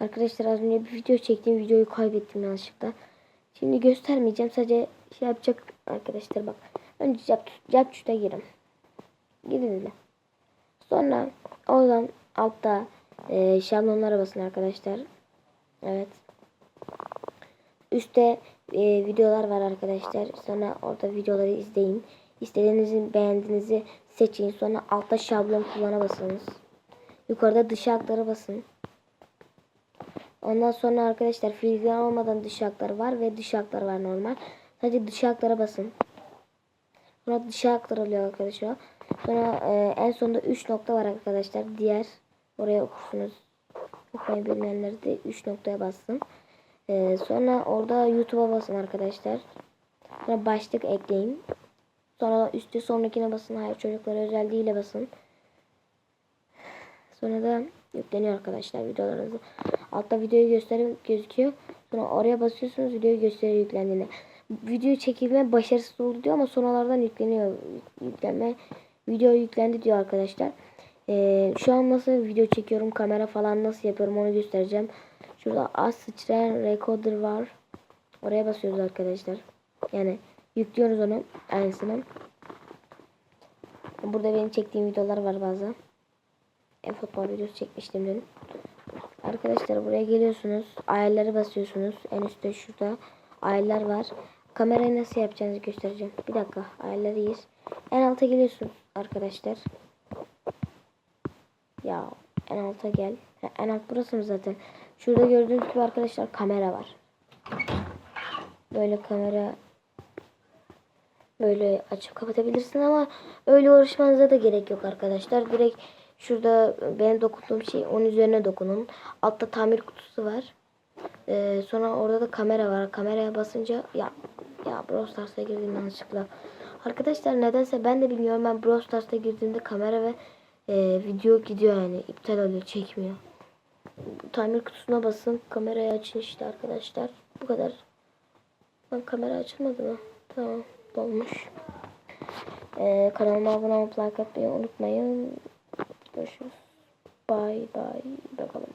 Arkadaşlar az önce bir video çektim. Videoyu kaybettim yanlışlıkla. Şimdi göstermeyeceğim. Sadece şey yapacak arkadaşlar bak. Önce yap, yap şuta girin. Gidin öyle. Sonra oradan altta e, şablonlara basın arkadaşlar. Evet. Üstte e, videolar var arkadaşlar. Sonra orada videoları izleyin. İstediğinizi beğendiğinizi seçin. Sonra altta şablon kullana basınız. Yukarıda dış haklara basın. Ondan sonra arkadaşlar fiilden olmadan dış haklar var ve dış haklar var normal. Sadece dış haklara basın. Sonra dış haklar oluyor arkadaşlar. Sonra e, en sonunda 3 nokta var arkadaşlar. Diğer oraya okursunuz. Okumayı bilmeyenler de 3 noktaya bassın. E, sonra orada YouTube'a basın arkadaşlar. Sonra başlık ekleyin. Sonra üstte sonrakine basın. Hayır çocuklara özel değil basın. Sonra da yükleniyor arkadaşlar videolarınızı. Altta videoyu gösterir gözüküyor. Sonra oraya basıyorsunuz videoyu gösteriyor yüklendiğini. Video çekilme başarısız oldu diyor ama sonralardan yükleniyor. Yüklenme video yüklendi diyor arkadaşlar. Ee, şu an nasıl video çekiyorum kamera falan nasıl yapıyorum onu göstereceğim. Şurada az sıçrayan recorder var. Oraya basıyoruz arkadaşlar. Yani yüklüyoruz onu aynısını. Burada benim çektiğim videolar var bazı. E, futbol videosu çekmiştim dün. Arkadaşlar buraya geliyorsunuz. Ayarları basıyorsunuz. En üstte şurada ayarlar var. Kamerayı nasıl yapacağınızı göstereceğim. Bir dakika. Ayarları iyiyiz. En alta geliyorsunuz arkadaşlar. Ya en alta gel. En alt burası mı zaten? Şurada gördüğünüz gibi arkadaşlar kamera var. Böyle kamera böyle açıp kapatabilirsin ama öyle uğraşmanıza da gerek yok arkadaşlar. Direkt şurada benim dokunduğum şey onun üzerine dokunun. Altta tamir kutusu var. Ee, sonra orada da kamera var. Kameraya basınca ya ya Brawl Stars'a girdim yanlışlıkla. Arkadaşlar nedense ben de bilmiyorum. Ben Brawl Stars'a girdiğimde kamera ve e, video gidiyor yani. iptal oluyor. Çekmiyor. Tamir kutusuna basın. Kamerayı açın işte arkadaşlar. Bu kadar. Lan kamera açılmadı mı? Tamam. Dolmuş. Ee, kanalıma abone olup like atmayı unutmayın. görüşürüz. Bay bay. Bakalım.